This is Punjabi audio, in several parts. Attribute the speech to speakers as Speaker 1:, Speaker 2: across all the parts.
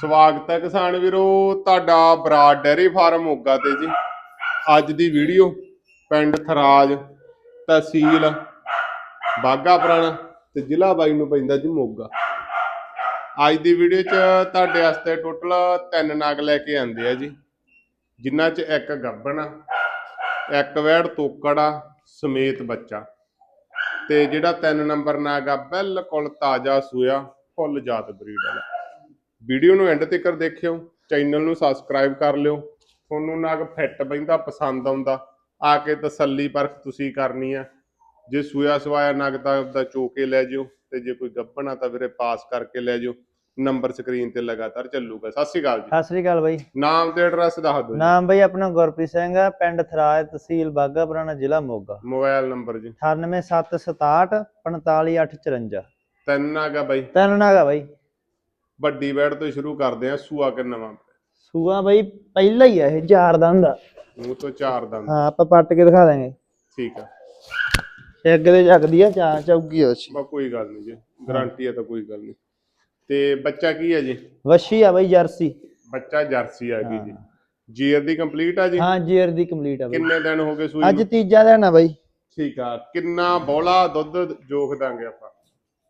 Speaker 1: ਸਵਾਗਤ ਹੈ ਕਿਸਾਨ ਵੀਰੋ, ਤੁਹਾਡਾ ਬਰਾਡ ਡੈਰੀ ਫਾਰਮ ਮੋਗਾ ਤੇ ਜੀ। ਅੱਜ ਦੀ ਵੀਡੀਓ, ਪਿੰਡ ਥਰਾਜ ਤਹਿਸੀਲ ਬਾਗਾ ਪੁਰਾਣਾ ਤੇ ਜ਼ਿਲ੍ਹਾ ਬਾਈ ਨੂੰ ਪੈਂਦਾ ਜੀ ਮੋਗਾ। ਅੱਜ ਦੀ ਵੀਡੀਓ 'ਚ ਤੁਹਾਡੇ ਵਾਸਤੇ ਟੋਟਲ ਤਿੰਨ ਨਾਗ ਲੈ ਕੇ ਆਂਦੇ ਆ ਜੀ। ਜਿਨ੍ਹਾਂ 'ਚ ਇੱਕ ਗੱਬਣ ਆ ਇੱਕ ਵੈੜ ਤੋਕੜ ਆ ਸਮੇਤ ਬੱਚਾ। ਤੇ ਜਿਹੜਾ ਤਿੰਨ ਨੰਬਰ ਨਾਗ ਆ, ਬਿਲਕੁਲ ਤਾਜ਼ਾ ਸੂਆ ਫੁੱਲ ਜਾਤ ਬਰੀਡ ਵਾਲਾ। ਵੀਡੀਓ ਨੂੰ ਐਂਡ ਤੱਕ ਦੇਖਿਓ ਚੈਨਲ ਨੂੰ ਸਬਸਕ੍ਰਾਈਬ ਕਰ ਲਿਓ। ਤੁਹਾਨੂੰ ਨਗ ਫਿੱਟ ਬੈਂਦਾ ਪਸੰਦ ਆਉਂਦਾ। ਆ ਕੇ ਤਸੱਲੀ ਪਰਖ ਤੁਸੀਂ ਕਰਨੀ ਆ। ਜੇ ਸੂਆ ਸਵਾਇਆ ਨਗ ਤਾਂ ਦਾ ਚੋਕੇ ਲੈ ਜਿਓ ਤੇ ਜੇ ਕੋਈ ਗੱਭਣਾ ਤਾਂ ਵੀਰੇ ਪਾਸ ਕਰਕੇ ਲੈ ਜਿਓ। ਨੰਬਰ ਸਕਰੀਨ ਤੇ ਲਗਾਤਾਰ ਚੱਲੂਗਾ। ਸਤਿ ਸ਼੍ਰੀ ਅਕਾਲ ਜੀ।
Speaker 2: ਸਤਿ ਸ੍ਰੀ ਅਕਾਲ ਬਾਈ।
Speaker 1: ਨਾਮ ਤੇ ਐਡਰੈਸ ਦੱਸ ਦਿਓ
Speaker 2: ਨਾਮ ਬਾਈ ਆਪਣਾ ਗੁਰਪ੍ਰੀਤ ਸਿੰਘ ਆ ਪਿੰਡ ਥਰਾਜ ਤਹਿਸੀਲ ਬਾਗਾ ਪੁਰਾਣਾ ਜ਼ਿਲ੍ਹਾ ਮੋਗਾ।
Speaker 1: ਮੋਬਾਈਲ ਨੰਬਰ ਜੀ।
Speaker 2: 98767 45854
Speaker 1: ਤਿੰਨ ਨਾਗਾ ਬਾਈ।
Speaker 2: ਤਿੰਨ ਨਾਗਾ ਬਾਈ।
Speaker 1: ਵੱਡੀ ਵੈੜ ਤੋਂ ਸ਼ੁਰੂ ਕਰਦੇ ਆ ਸੂਆ ਕਿੰਨਾ ਵਾ
Speaker 2: ਸੂਆ ਬਾਈ ਪਹਿਲਾ ਹੀ ਆ ਇਹ ਚਾਰ ਦੰਦ ਆ।
Speaker 1: ਮੂੰਹ ਤੋਂ ਚਾਰ ਦੰਦ।
Speaker 2: ਹਾਂ ਆਪਾਂ ਪੱਟ ਕੇ ਦਿਖਾ ਦਾਂਗੇ।
Speaker 1: ਠੀਕ ਆ।
Speaker 2: ਇੱਕ ਦੇ ਜਗਦੀ ਆ ਚਾਰ ਚੌਗੀ ਆ
Speaker 1: ਬਾ ਕੋਈ ਗੱਲ ਨਹੀਂ ਜੀ ਗਾਰੰਟੀ ਹੈ ਤਾਂ ਕੋਈ ਗੱਲ ਨਹੀਂ। ਤੇ ਬੱਚਾ ਕੀ ਹੈ ਜੀ?
Speaker 2: ਵਸ਼ੀ ਆ ਬਾਈ ਜਰਸੀ।
Speaker 1: ਬੱਚਾ ਜਰਸੀ ਆ ਗਈ ਜੀ। ਜੀਅਰ ਦੀ ਕੰਪਲੀਟ ਆ ਜੀ?
Speaker 2: ਹਾਂ ਜੀਰ ਦੀ ਕੰਪਲੀਟ ਆ ਬਾਈ।
Speaker 1: ਕਿੰਨੇ ਦਿਨ ਹੋ ਗਏ ਸੂਈ
Speaker 2: ਅੱਜ
Speaker 1: ਨੂੰ?
Speaker 2: ਤੀਜਾ ਦਿਨ ਆ ਬਾਈ।
Speaker 1: ਠੀਕ ਆ ਕਿੰਨਾ ਬੋਲਾ ਦੁੱਧ ਜੋਖ ਦਾਂਗੇ ਆਪਾਂ।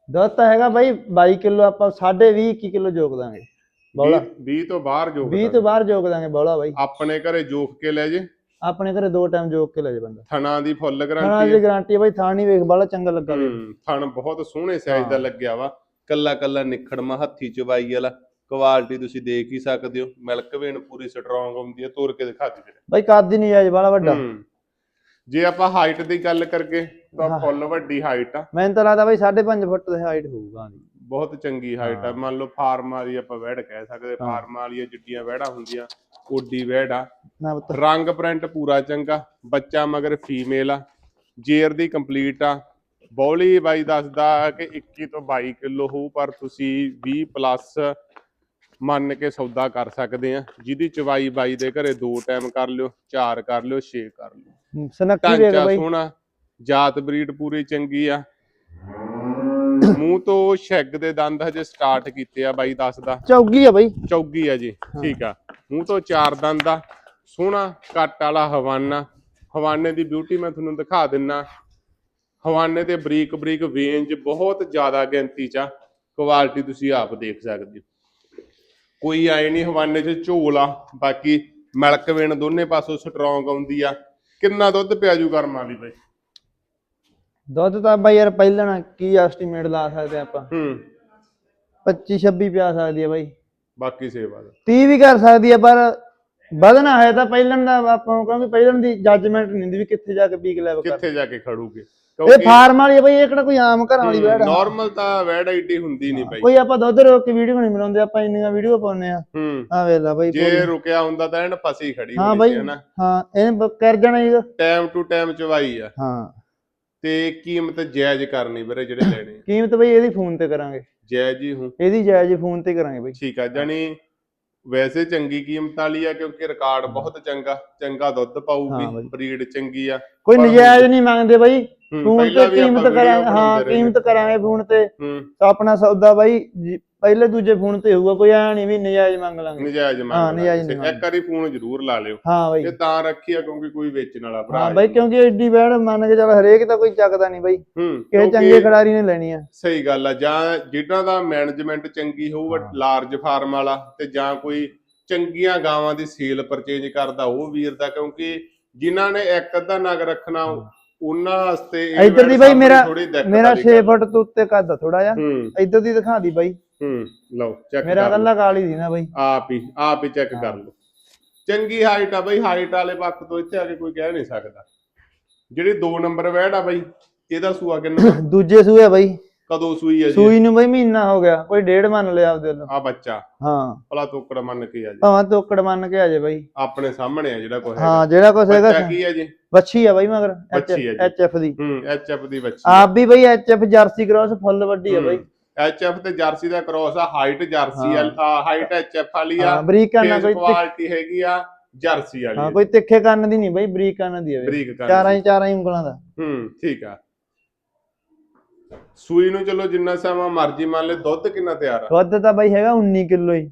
Speaker 2: ਦੁੱਧ ਤਾਂ ਹੈਗਾ ਬਾਈ 22 ਕਿਲੋ ਆਪਾਂ 20.5 21 ਕਿਲੋ ਜੋਗ ਦਾਂਗੇ। ਬੌਲਾ।
Speaker 1: 20 ਤੋਂ ਬਾਹਰ ਜੋਖ
Speaker 2: 20
Speaker 1: ਦਾਂਗੇ।
Speaker 2: ਤੋਂ ਬਾਹਰ ਜੋਗ ਦਾਂਗੇ ਬੌਲਾ ਬਾਈ।
Speaker 1: ਆਪਣੇ ਘਰੇ ਜੋਖ ਕੇ ਲੈ ਜੇ।
Speaker 2: ਆਪਣੇ ਘਰੇ ਦੋ ਟਾਈਮ ਜੋਗ ਕੇ ਲੈ ਜਾ ਬੰਦਾ।
Speaker 1: ਥਣਾ ਦੀ ਫੁੱਲ ਗਾਰੰਟੀ
Speaker 2: ਦੀ ਗਾਰੰਟੀ ਹੈ ਬਾਈ ਥਾਣੀ ਵੇਖ ਬਾਲਾ ਚੰਗਾ ਲੱਗਾ ਵੇ।
Speaker 1: ਥਣ ਬਹੁਤ ਸੋਹਣੇ ਸਾਈਜ਼ ਦਾ ਲੱਗਿਆ ਵਾ। ਕੱਲਾ ਕੱਲਾ ਨਿਖੜਮਾ ਹੱਥੀ ਚਵਾਈ ਵਾਲਾ। ਕੁਆਲਿਟੀ ਤੁਸੀਂ ਦੇਖ ਹੀ ਸਕਦੇ ਹੋ। ਮਿਲਕ ਵੇਨ ਪੂਰੀ ਸਟਰੋਂਗ ਹੁੰਦੀ ਹੈ ਤੋੜ ਕੇ ਦਿਖਾ ਦੇ ਵੀਰੇ
Speaker 2: ਬਾਈ ਕੱਦ ਹੀ ਨਹੀਂ ਜਾਇਜ਼ ਬਾਲਾ ਵੱਡਾ।
Speaker 1: ਜੇ ਆਪਾਂ ਹਾਈਟ ਦੀ ਗੱਲ ਕਰਕੇ ਤਾਂ। ਫੁੱਲ ਵੱਡੀ ਹਾਈਟ ਆ।
Speaker 2: ਮੈਨੂੰ ਤਾਂ ਲੱਗਦਾ ਬਾਈ 5.5 ਫੁੱਟ ਦੀ ਹਾਈਟ ਹੋਊਗਾ ਦੀ
Speaker 1: ਬਹੁਤ ਚੰਗੀ ਹਾਈਟ ਆ। ਮੰਨ ਲਓ ਫਾਰਮ ਵਾਲੀ ਆਪਾਂ ਵੈੜ ਕਹਿ ਸਕਦੇ ਫਾਰਮ ਵਾਲੀਆਂ ਜਿੱਡੀਆਂ ਵੈੜਾਂ ਹੁੰਦੀਆਂ ਓਡੀ ਵੈੜ ਆ।
Speaker 2: ਨਾ ਪੁੱਤ।
Speaker 1: ਰੰਗ ਪ੍ਰਿੰਟ ਪੂਰਾ ਚੰਗਾ ਬੱਚਾ ਮਗਰ ਫੀਮੇਲ ਆ। ਜੇਰ ਦੀ ਕੰਪਲੀਟ ਆ। ਬੌਲੀ ਬਾਈ ਦੱਸਦਾ ਕਿ 21 ਤੋਂ 22 ਕਿਲੋ ਹੋਊ ਪਰ ਤੁਸੀਂ 20 ਪਲੱਸ ਮੰਨ ਕੇ ਸੌਦਾ ਕਰ ਸਕਦੇ ਆ। ਜਿਹਦੀ ਚਵਾਈ ਬਾਈ ਦੇ ਘਰੇ ਦੋ ਟਾਈਮ ਕਰ ਲਿਓ ਚਾਰ ਕਰ ਲਿਓ ਛੇ ਕਰ ਲਿਓ।
Speaker 2: ਸਨੱਕੀ ਵੇਖ
Speaker 1: ਢਾਂਚਾ
Speaker 2: ਬਾਈ।
Speaker 1: ਸੋਹਣਾ ਜਾਤ ਬਰੀਡ ਪੂਰੀ ਚੰਗੀ ਆ। ਮੂੰਹ ਤੋਂ ਸ਼ੈਗ ਦੇ ਦੰਦ ਹਜੇ ਸਟਾਰਟ ਕੀਤੇ ਆ ਬਾਈ ਦੱਸਦਾ
Speaker 2: ਚੌਗੀ ਆ ਬਾਈ।
Speaker 1: ਚੌਗੀ ਆ ਜੀ ਠੀਕ ਆ। ਮੂੰਹ ਤੋਂ ਚਾਰ ਦੰਦ ਆ ਸੋਹਣਾ ਕੱਟ ਵਾਲਾ ਹਵਾਨਾ। ਹਵਾਨੇ ਦੀ ਬਿਊਟੀ ਮੈਂ ਤੁਹਾਨੂੰ ਦਿਖਾ ਦਿੰਨਾ। ਹਵਾਨੇ ਤੇ ਬਰੀਕ ਬਰੀਕ ਵੇਂਜ ਬਹੁਤ ਜ਼ਿਆਦਾ ਗਿਣਤੀ ਚ ਆ। ਕੁਆਲਿਟੀ ਤੁਸੀਂ ਆਪ ਦੇਖ ਸਕਦੇ ਹੋ। ਕੋਈ ਆਏ ਨਹੀਂ ਹਵਾਨੇ 'ਚ ਝੋਲ ਆ ਬਾਕੀ ਮਿਲਕ ਵੇਣ ਦੋਨੇ ਪਾਸੋਂ ਸਟਰੋਂਗ ਆਉਂਦੀ ਆ। ਕਿੰਨਾ ਦੁੱਧ ਪਿਆਜੂ ਕਰਮ ਵਾਲੀ ਬਾਈ?
Speaker 2: ਦੁੱਧ ਤਾਂ ਬਾਈ ਯਾਰ ਪਹਿਲਾਂ ਕੀ ਐਸਟੀਮੇਟ ਲਾ ਸਕਦੇ ਆਪਾਂ?
Speaker 1: ਹੂੰ।
Speaker 2: 25 26 ਪਿਆ ਸਕਦੀ ਆ ਬਾਈ।
Speaker 1: ਬਾਕੀ ਸੇਵਾ ਦਾ।
Speaker 2: 30 ਵੀ ਕਰ ਸਕਦੀ ਆ ਪਰ ਵਧਣਾ ਹੈ ਤਾਂ ਪਹਿਲਾਂ ਦਾ ਆਪਾਂ ਨੂੰ ਪਹਿਲਾਂ ਦੀ ਜੱਜਮੈਂਟ ਨਹੀਂ ਹੁੰਦੀ ਵੀ ਕਿੱਥੇ ਜਾ ਕੇ ਪੀਕ ਲੈਵਲ ਕਰ
Speaker 1: ਕਿੱਥੇ ਜਾ ਕੇ ਖੜੂਗੇ?
Speaker 2: ਇਹ ਫਾਰਮ ਵਾਲੀ ਆ ਬਾਈ ਇਹ ਕਿਹੜਾ ਕੋਈ ਆਮ ਘਰਾਂ ਵਾਲੀ ਵੈੜ ਆ?
Speaker 1: ਨਾਰਮਲ ਤਾਂ ਵੈੜ ਆਈਡੀ ਹੁੰਦੀ ਨਹੀਂ ਬਾਈ।
Speaker 2: ਕੋਈ ਆਪਾਂ ਦੁੱਧ ਰੋਕ ਕੇ ਵੀਡੀਓ ਨਹੀਂ ਬਣਾਉਂਦੇ ਆਪਾਂ ਇੰਨੀਆਂ ਵੀਡੀਓ ਪਾਉਂਦੇ ਆ
Speaker 1: ਹੂੰ।
Speaker 2: ਆ ਵੇਖ ਲੈ ਬਾਈ
Speaker 1: ਜੇ ਰੁਕਿਆ ਹੁੰਦਾ ਤਾਂ ਇਹਨ ਫਸੀ ਖੜੀ
Speaker 2: ਹਾਂ ਬਾਈ ਹਾਂ ਇਹ ਕਰ ਜਾਣਾ ਜੀ।
Speaker 1: ਟਾਈਮ ਟੂ ਟਾਈਮ ਚਵਾਈ ਆ।
Speaker 2: ਹਾਂ।
Speaker 1: ਤੇ ਕੀਮਤ ਜਾਇਜ਼ ਕਰਨੀ ਵੀਰੇ ਜਿਹੜੇ ਲੈਣੇ ਆ।
Speaker 2: ਕੀਮਤ ਬਈ ਇਹਦੀ ਫੋਨ ਤੇ ਕਰਾਂਗੇ।
Speaker 1: ਜਾਇਜ਼ ਹੀ ਹੂੰ।
Speaker 2: ਇਹਦੀ ਜਾਇਜ਼ ਫੋਨ ਤੇ ਕਰਾਂਗੇ ਬਈ।
Speaker 1: ਠੀਕ ਆ ਜਾਨੀ ਵੈਸੇ ਚੰਗੀ ਕੀਮਤ ਵਾਲੀ ਆ ਕਿਉਂਕਿ ਰਿਕਾਰਡ ਬਹੁਤ ਚੰਗਾ ਚੰਗਾ ਦੁੱਧ
Speaker 2: ਹਾਂ
Speaker 1: ਪਾਊਗੀ। ਬਰੀਡ ਚੰਗੀ ਆ।
Speaker 2: ਕੋਈ ਨਜਾਇਜ਼ ਨਹੀਂ ਮੰਗਦੇ ਬਈ।
Speaker 1: ਹੂੰ,
Speaker 2: ਫੋਨ ਤੇ ਕੀਮਤ ਕਰਾਂਗੇ ਹਾਂ ਕੀਮਤ ਕਰਾਂਗੇ ਫੋਨ ਤੇ।
Speaker 1: ਹੂੰ।
Speaker 2: ਤਾਂ ਆਪਣਾ ਸੌਦਾ ਬਾਈ ਪਹਿਲੇ ਦੂਜੇ ਫੋਨ ਤੇ ਹੋਊਗਾ ਕੋਈ ਐ ਨਹੀਂ ਵੀ ਨਜਾਇਜ਼ ਮੰਗ ਲਾਂਗੇ।
Speaker 1: ਨਜਾਇਜ਼
Speaker 2: ਹਾਂ,
Speaker 1: ਮੰਗ
Speaker 2: ਨਜਾਇਜ਼
Speaker 1: ਲਾਂਗੇ।
Speaker 2: ਨਹੀਂ
Speaker 1: ਇੱਕ ਵਾਰੀ ਫੋਨ ਜ਼ਰੂਰ ਲਾ ਲਿਓ।
Speaker 2: ਹਾਂ ਬਾਈ।
Speaker 1: ਇਹ ਤਾਂ ਰੱਖੀ ਆ ਕਿਉਂਕਿ ਕੋਈ ਵੇਚਣ ਵਾਲਾ ਭਰਾ
Speaker 2: ਹਾਂ ਬਾਈ ਕਿਉਂਕਿ ਐਡੀ ਬੈੜ ਮੰਨ ਕੇ ਚੱਲ ਹਰੇਕ ਤਾਂ ਕੋਈ ਚੱਕਦਾ ਨਹੀਂ ਬਾਈ।
Speaker 1: ਹੂੰ
Speaker 2: ਕਿਸੇ ਚੰਗੇ ਖਿਡਾਰੀ ਨੇ ਲੈਣੀ ਆ।
Speaker 1: ਸਹੀ ਗੱਲ ਆ ਜਾਂ ਜਿਨ੍ਹਾਂ ਦਾ ਮੈਨੇਜਮੈਂਟ ਚੰਗੀ ਹੋਊਗਾ ਲਾਰਜ ਫਾਰਮ ਵਾਲਾ ਤੇ ਜਾਂ ਕੋਈ ਚੰਗੀਆਂ ਗਾਵਾਂ ਦੀ ਸੇਲ ਪਰਚੇਜ ਕਰਦਾ ਉਹ ਵੀਰ ਦਾ ਕਿਉਂਕਿ ਜਿਨ੍ਹਾਂ ਨੇ ਇੱਕ ਅੱਧਾ ਨਗ ਰੱਖਣਾ ਉਹਨਾਂ ਵਾਸਤੇ
Speaker 2: ਇੱਧਰ ਦੀ ਬਾਈ ਮੇਰਾ ਮੇਰਾ
Speaker 1: ਵਾਲੀ
Speaker 2: 6
Speaker 1: ਗੱਲ।
Speaker 2: ਫੁੱਟ ਤੋਂ ਉੱਤੇ ਕੱਦ ਥੋੜਾ ਜਿਹਾ। ਇੱਧਰ ਦੀ ਦਿਖਾ ਦੀ ਬਾਈ।
Speaker 1: ਹੂੰ ਲਓ ਚੈੱਕ
Speaker 2: ਮੇਰਾ। ਕੱਲਾ ਕਾਲੀ ਸੀ ਨਾ ਬਾਈ।
Speaker 1: ਆਪ ਹੀ ਆਪ ਹੀ ਚੈੱਕ ਕਰ ਲਓ। ਚੰਗੀ ਹਾਈਟ ਆ ਬਈ ਹਾਈਟ ਵਾਲੇ ਪੱਖ ਤੋਂ ਇੱਥੇ ਆ ਕੇ ਕੋਈ ਕਹਿ ਨਹੀਂ ਸਕਦਾ। ਜਿਹੜੀ 2 ਨੰਬਰ ਵੈੜ ਆ ਬਈ ਇਹਦਾ ਸੂਆ ਕਿੰਨਾ?
Speaker 2: ਦੂਜੇ ਸੂਏ ਆ ਬਾਈ।
Speaker 1: ਕਦੋਂ ਸੂਈ ਆ ਜੀ?
Speaker 2: ਸੂਈ ਨੂੰ ਬਾਈ ਮਹੀਨਾ ਹੋ ਗਿਆ ਕੋਈ ਡੇਢ ਮੰਨ ਲਿਆ ਆਪਦੇ ਵੱਲੋਂ।
Speaker 1: ਆ ਬੱਚਾ?
Speaker 2: ਹਾਂ।
Speaker 1: ਭਲਾ ਤੋਕੜ ਮੰਨ ਕੇ ਆ ਜੀ।
Speaker 2: ਭਾਵੇਂ ਤੋਕੜ ਮੰਨ ਕੇ ਆ ਜੇ ਬਾਈ।
Speaker 1: ਆਪਣੇ ਸਾਹਮਣੇ ਆ ਜਿਹੜਾ ਕੋਈ
Speaker 2: ਹਾਂ ਜਿਹੜਾ ਕੁਛ ਹੈਗਾ
Speaker 1: ਬੱਚਾ ਕੀ ਆ ਜੀ?
Speaker 2: ਵੱਛੀ ਆ ਬਾਈ ਮਗਰ
Speaker 1: ਵੱਛੀ ਆ ਜੀ।
Speaker 2: ਐਚਐਫ ਦੀ।
Speaker 1: ਹੂੰ ਐਚਐਫ ਦੀ ਬੱਚੀ
Speaker 2: ਆਪ ਵੀ ਬਾਈ ਐਚਐਫ ਜਰਸੀ ਕ੍ਰਾਸ ਫੁੱਲ ਵੱਡੀ ਆ ਬਾਈ।
Speaker 1: ਐਚਐਫ ਤੇ ਜਰਸੀ ਦਾ ਕ੍ਰੋਸ ਆ ਹਾਈਟ ਜਰਸੀ ਆ ਹਾਈਟ ਐਚਐਫ ਵਾਲੀ ਆ
Speaker 2: ਹਾਂ ਬਰੀਕ ਕੰਨ ਕੋਈ ਤਿੱਖ-
Speaker 1: ਕੁਆਲਿਟੀ ਹੈਗੀ ਆ ਜਰਸੀ
Speaker 2: ਹਾਂ
Speaker 1: ਵਾਲੀ
Speaker 2: ਕੋਈ ਤਿੱਖੇ ਕੰਨ ਦੀ ਨਹੀਂ ਬਾਈ ਬਰੀਕ ਕੰਨ ਦੀ ਆ ਬਾਈ।
Speaker 1: ਬਰੀਕ
Speaker 2: ਚਾਰਾਂ ਹੀ ਚਾਰਾਂ ਹੀ ਉਂਗਲਾਂ ਦਾ।
Speaker 1: ਹੂੰ ਠੀਕ ਆ। ਸੂਈ ਨੂੰ ਚਲੋ ਜਿੰਨਾ ਸਮਾਂ ਮਰਜ਼ੀ ਮੰਨ ਲੈ ਦੁੱਧ ਕਿੰਨਾ ਤਿਆਰ ਆ?
Speaker 2: ਦੁੱਧ ਤਾਂ ਬਾਈ ਹੈਗਾ 19 ਕਿਲੋ ਹੀ।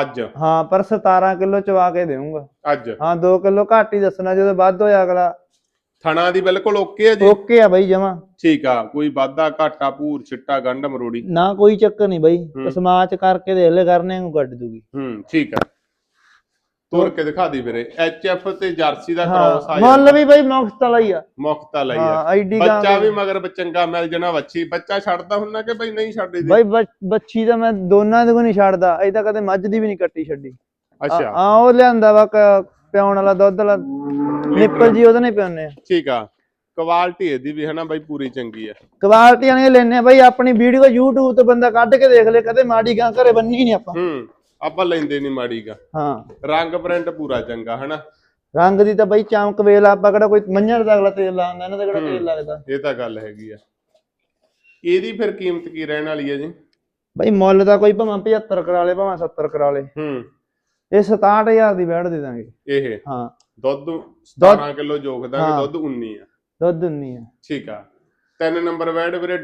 Speaker 1: ਅੱਜ?
Speaker 2: ਹਾਂ ਪਰ 17 ਕਿਲੋ ਚਵਾ ਕੇ ਦੇਵਾਂਗਾ
Speaker 1: ਅੱਜ?
Speaker 2: ਹਾਂ 2 ਕਿਲੋ ਘੱਟ ਹੀ ਦੱਸਣਾ ਜਦੋਂ ਵੱਧ ਹੋਇਆ ਅਗਲਾ।
Speaker 1: ਥਣਾ ਦੀ ਬਿਲਕੁਲ ਓਕੇ ਹੈ ਜੀ?
Speaker 2: ਓਕੇ ਆ ਬਾਈ ਜਮਾ।
Speaker 1: ਠੀਕ ਆ ਕੋਈ ਵਾਧਾ ਘਾਟਾ ਭੂਰ ਛਿੱਟਾ ਗੰਢ ਮਰੋੜੀ।
Speaker 2: ਨਾ ਕੋਈ ਚੱਕਰ ਨਹੀਂ ਬਾਈ।
Speaker 1: ਹੂੰ।
Speaker 2: ਸਮਾਚ ਕਰਕੇ ਦੇਖ ਲੈ ਕਰਨੇ ਨੂੰ ਕੱਢ ਦੂਗੀ।
Speaker 1: ਹੂੰ ਠੀਕ ਆ। ਤੋਰ ਕੇ ਦਿਖਾ ਦੀ ਵੀਰੇ। ਐਚ ਐਫ ਤੇ ਜਰਸੀ ਦਾ ਕ੍ਰਾਸ ਆ
Speaker 2: ਮੁੱਲ ਵੀ ਬਾਈ ਮੁਫਤ ਵਾਲਾ ਹੀ ਆ।
Speaker 1: ਮੁਕਤਾ ਲਈ
Speaker 2: ਹਾਂ
Speaker 1: ਆ ਬੱਚਾ ਵੀ। ਮਗਰ ਚੰਗਾ ਮਿਲ ਜਣਾ ਵੱਛੀ। ਬੱਚਾ ਛੱਡਦਾ ਹੁੰਦਾ ਕਿ ਬਈ ਨਹੀਂ ਛੱਡਦੀ
Speaker 2: ਬਾਈ ਬੱਚ- ਤਾਂ ਮੈਂ ਦੋਨਾਂ ਦੇ ਕੋ ਨਹੀਂ ਛੱਡਦਾ। ਅਜੇ ਤਾਂ ਕਦੇ ਮੱਝ ਦੀ ਵੀ ਨਹੀਂ ਕੱਟੀ ਛੱਡੀ।
Speaker 1: ਅੱਛਾ।
Speaker 2: ਆ ਉਹ ਲਿਆਂਦਾ ਵਾ ਪਿਆਉਣ ਵਾਲਾ ਦੁੱਧ ਵਾਲਾ। ਨਿੱਪਲ ਜੀ ਉਹਦੇ ਨਹੀਂ ਪਿਆਉਨੇ ਆ।
Speaker 1: ਠੀਕ ਆ। ਕੁਆਲਿਟੀ ਇਹਦੀ ਵੀ ਹਨਾ ਬਾਈ ਪੂਰੀ ਚੰਗੀ ਆ।
Speaker 2: ਕੁਆਲਿਟੀ ਵਾਲੀਆਂ ਲੈਨੇ ਬਾਈ ਆਪਣੀ ਵੀਡੀਓ YouTube ਤੋਂ ਬੰਦਾ ਕੱਢ ਕੇ ਦੇਖ ਲੈ। ਕਦੇ ਮਾੜੀ ਗਾਂ ਘਰੇ ਬੰਨੀ ਨਹੀਂ ਆਪਾਂ।
Speaker 1: ਹੂੰ। ਆਪਾਂ ਲੈਂਦੇ ਨਹੀਂ ਮਾੜੀਗਾ
Speaker 2: ਹਾਂ।
Speaker 1: ਰੰਗ ਪ੍ਰਿੰਟ ਪੂਰਾ ਚੰਗਾ ਹਨਾ?
Speaker 2: ਰੰਗ ਦੀ ਤਾਂ ਬਾਈ ਚਮਕ ਵੇਲ ਆਪਾਂ ਕਿਹੜਾ ਕੋਈ ਮੰਝਣ ਦਾ ਅਗਲਾ ਤੇਲ ਲਾਉਂਦਾ ਇਹਨਾਂ ਦਾ ਕਿਹੜਾ ਤੇਲ ਲੱਗਦਾ?
Speaker 1: ਇਹ ਤਾਂ ਗੱਲ ਹੈਗੀ ਆ। ਇਹਦੀ ਫਿਰ ਕੀਮਤ ਕੀ ਰਹਿਣ ਵਾਲੀ ਹੈ ਜੀ?
Speaker 2: ਬਾਈ ਮੁੱਲ ਤਾਂ ਕੋਈ ਭਾਵੇਂ 75 ਕਰਾ ਲੇ ਭਾਵੇਂ 70 ਕਰਾ ਲੇ।
Speaker 1: ਹੂੰ।
Speaker 2: ਇਹ 67000 ਦੀ ਬੈਠ ਦੇ ਦਾਂਗੇ।
Speaker 1: ਇਹ?
Speaker 2: ਹਾਂ।
Speaker 1: ਦੁੱਧ 17 ਕਿਲੋ ਜੋਖ ਦਾਂਗੇ। ਦੁੱਧ 19 ਆ।
Speaker 2: ਦੁੱਧ ਉਨੀ ਆ।
Speaker 1: ਠੀਕ ਆ। ਤਿੰਨ ਨੰਬਰ ਵੈਡ ਵੀਰੇ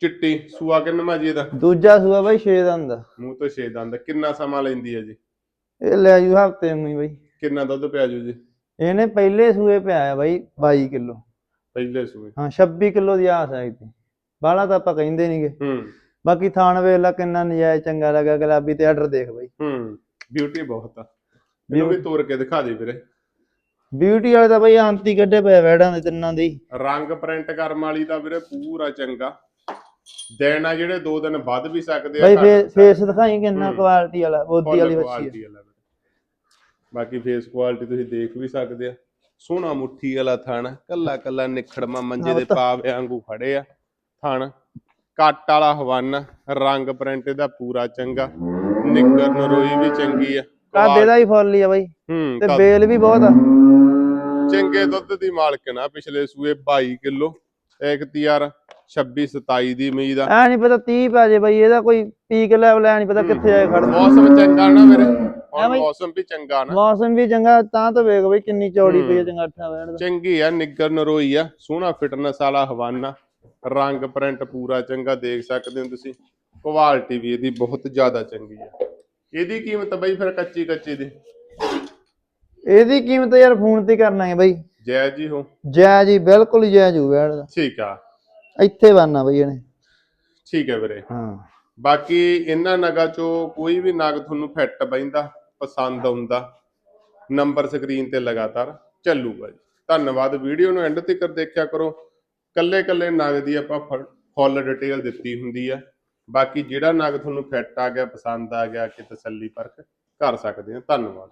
Speaker 1: ਚਿੱਟੀ ਸੂਆ ਕਿੰਨਵਾਂ ਜੀ ਇਹਦਾ?
Speaker 2: ਦੂਜਾ ਸੂਆ ਬਾਈ 6 ਦਾ ਹੁੰਦਾ
Speaker 1: ਮੂੰਹ ਤੋਂ ਛੇ ਦੰਦ। ਕਿੰਨਾ ਸਮਾਂ ਲੈਂਦੀ ਹੈ ਜੀ?
Speaker 2: ਇਹ ਲੈ ਜੂ ਹਫ਼ਤੇ ਨੂੰ ਹੀ ਬਾਈ।
Speaker 1: ਕਿੰਨਾ ਦੁੱਧ ਪਿਆ ਜੂ ਜੀ?
Speaker 2: ਇਹਨੇ ਪਹਿਲੇ ਸੂਏ ਪਿਆ ਆ ਬਾਈ 22 ਕਿਲੋ।
Speaker 1: ਪਹਿਲੇ ਸੂਏ।
Speaker 2: ਹਾਂ 26 ਕਿਲੋ ਦੀ ਆਸ ਹੈ ਇੱਥੇ ਬਾਹਲਾ ਤਾਂ ਆਪਾਂ ਕਹਿੰਦੇ ਨਹੀਂਗੇ
Speaker 1: ਹੂੰ।
Speaker 2: ਬਾਕੀ ਥਾਣ ਵੇਲਾ ਕਿੰਨਾ ਨਜਾਇਜ਼ ਚੰਗਾ ਲੱਗਾ ਗੁਲਾਬੀ ਤੇ ਆਰਡਰ ਦੇਖ ਬਾਈ।
Speaker 1: ਹੂੰ ਬਿਊਟੀ ਬਹੁਤ ਆ। ਇਹਨੂੰ ਵੀ ਤੋੜ ਕੇ ਦਿਖਾ ਦੇ ਵੀਰੇ।
Speaker 2: ਬਿਊਟੀ ਵਾਲੇ ਤਾਂ ਬਾਈ ਆਂਤੀ ਕੱਢੇ ਪਏ ਵੈੜਾਂ ਦੇ ਤਿੰਨਾਂ ਦੇ।
Speaker 1: ਰੰਗ ਪ੍ਰਿੰਟ ਕਰਮ ਵਾਲੀ ਤਾਂ ਵੀਰੇ ਪੂਰਾ ਚੰਗਾ। ਦਿਨ ਆ ਜਿਹੜੇ ਦੋ ਦਿਨ ਵੱਧ ਵੀ ਸਕਦੇ ਆ
Speaker 2: ਬਾਈ
Speaker 1: ਘੱਟ ਵੀ
Speaker 2: ਫੇਸ ਦਿਖਾਈ ਕਿੰਨਾ
Speaker 1: ਹੂੰ।
Speaker 2: ਕੁਆਲਿਟੀ ਵਾਲਾ ਬੋਦੀ ਵਾਲੀ ਬੱਚੀ
Speaker 1: quality ਵਾਲਾ ਵੀਰੇ। ਬਾਕੀ ਫੇਸ ਕੁਆਲਿਟੀ ਤੁਸੀਂ ਦੇਖ ਵੀ ਸਕਦੇ ਆ। ਸੋਹਣਾ ਮੁੱਠੀ ਵਾਲਾ ਥਣ ਕੱਲਾ ਕੱਲਾ ਨਿਖੜਮਾ ਮੰਜੇ
Speaker 2: ਹਾਂ,
Speaker 1: ਦੇ
Speaker 2: ਤਾਂ-
Speaker 1: ਪਾਵੇ ਵਾਂਗੂ ਖੜੇ ਆ ਥਣ। ਕੱਟ ਵਾਲਾ ਹਵਨ ਰੰਗ ਪ੍ਰਿੰਟ ਇਹਦਾ ਪੂਰਾ ਚੰਗਾ। ਨਿੱਗਰ ਨਰੋਈ ਵੀ ਚੰਗੀ ਆ।
Speaker 2: ਕਾਦੇ ਦਾ ਹੀ ਫੁੱਲ ਹੀ ਆ ਬਾਈ।
Speaker 1: ਹੂੰ
Speaker 2: ਤੇ
Speaker 1: ਕੱਦ-
Speaker 2: ਬੇਲ ਵੀ ਬਹੁਤ ਆ।
Speaker 1: ਚੰਗੇ ਦੁੱਧ ਦੀ ਮਾਲਕਣ ਆ ਪਿਛਲੇ ਸੂਏ 22 ਕਿਲੋ ਇੱਕ ਤਿਆਰ 26 27 ਦੀ ਉਮੀਦ ਆ।
Speaker 2: ਐ ਨਹੀਂ ਪਤਾ 30 ਪੈ ਜੇ ਬਾਈ ਇਹਦਾ ਕੋਈ ਪੀਕ ਲੈਵਲ ਐ ਨਹੀਂ ਪਤਾ ਕਿੱਥੇ ਜਾਏ ਖੜਦਾ
Speaker 1: ਮੌਸਮ ਚੰਗਾ ਨਾ ਮੇਰੇ
Speaker 2: ਹਾਂ
Speaker 1: ਹੁਣ। ਮੌਸਮ ਵੀ ਚੰਗਾ ਨਾ।
Speaker 2: ਮੌਸਮ ਵੀ ਚੰਗਾ ਤਾਂ ਤਾਂ ਵੇਖ ਬਈ ਕਿੰਨੀ ਚੌੜੀ ਪਈ ਆ ਚੰਗਾ ਅੱਠਾ ਦਾ।
Speaker 1: ਚੰਗੀ ਆ ਨਿੱਗਰ ਨਰੋਈ ਆ ਸੋਹਣਾ ਫਿਟਨੈਸ ਵਾਲਾ ਹਵਾਨਾ। ਰੰਗ ਪ੍ਰਿੰਟ ਪੂਰਾ ਚੰਗਾ ਦੇਖ ਸਕਦੇ ਹੋ ਤੁਸੀਂ। ਕੁਆਲਿਟੀ ਵੀ ਇਹਦੀ ਬਹੁਤ ਜ਼ਿਆਦਾ ਚੰਗੀ ਆ। ਇਹਦੀ ਕੀਮਤ ਬਈ ਫਿਰ ਕੱਚੀ ਕੱਚੀ ਦੀ।
Speaker 2: ਇਹਦੀ ਕੀਮਤ ਯਾਰ ਫੋਨ ਤੇ ਕਰਨਾ ਹੈ ਬਾਈ।
Speaker 1: ਜੈ ਜੀ ਹੋ।
Speaker 2: ਜੈ ਜੀ ਬਿਲਕੁਲ ਜੈ ਜੂ ਬੈਠ ਦਾ।
Speaker 1: ਠੀਕ ਆ।
Speaker 2: ਇੱਥੇ ਬਣਨਾ ਬਈ ਇਹਨੇ।
Speaker 1: ਠੀਕ ਹੈ ਵੀਰੇ।
Speaker 2: ਹਾਂ।
Speaker 1: ਬਾਕੀ ਇਹਨਾਂ ਨਗਾਂ ਚੋਂ ਕੋਈ ਵੀ ਨਗ ਤੁਹਾਨੂੰ ਫਿੱਟ ਬੈਂਦਾ ਪਸੰਦ ਆਉਂਦਾ ਨੰਬਰ ਸਕਰੀਨ ਤੇ ਲਗਾਤਾਰ ਚੱਲੂਗਾ ਜੀ। ਧੰਨਵਾਦ। ਵੀਡੀਓ ਨੂੰ ਐਂਡ ਤੱਕ ਦੇਖਿਆ ਕਰੋ। ਕੱਲੇ ਕੱਲੇ ਨਗ ਦੀ ਆਪਾਂ ਫੁੱਲ ਡਿਟੇਲ ਦਿੱਤੀ ਹੁੰਦੀ ਆ। ਬਾਕੀ ਜਿਹੜਾ ਨਗ ਤੁਹਾਨੂੰ ਫਿੱਟ ਆ ਗਿਆ ਪਸੰਦ ਆ ਗਿਆ ਕਿ ਤਸੱਲੀ ਪਰਖ ਕਰ ਸਕਦੇ ਆ। ਧੰਨਵਾਦ।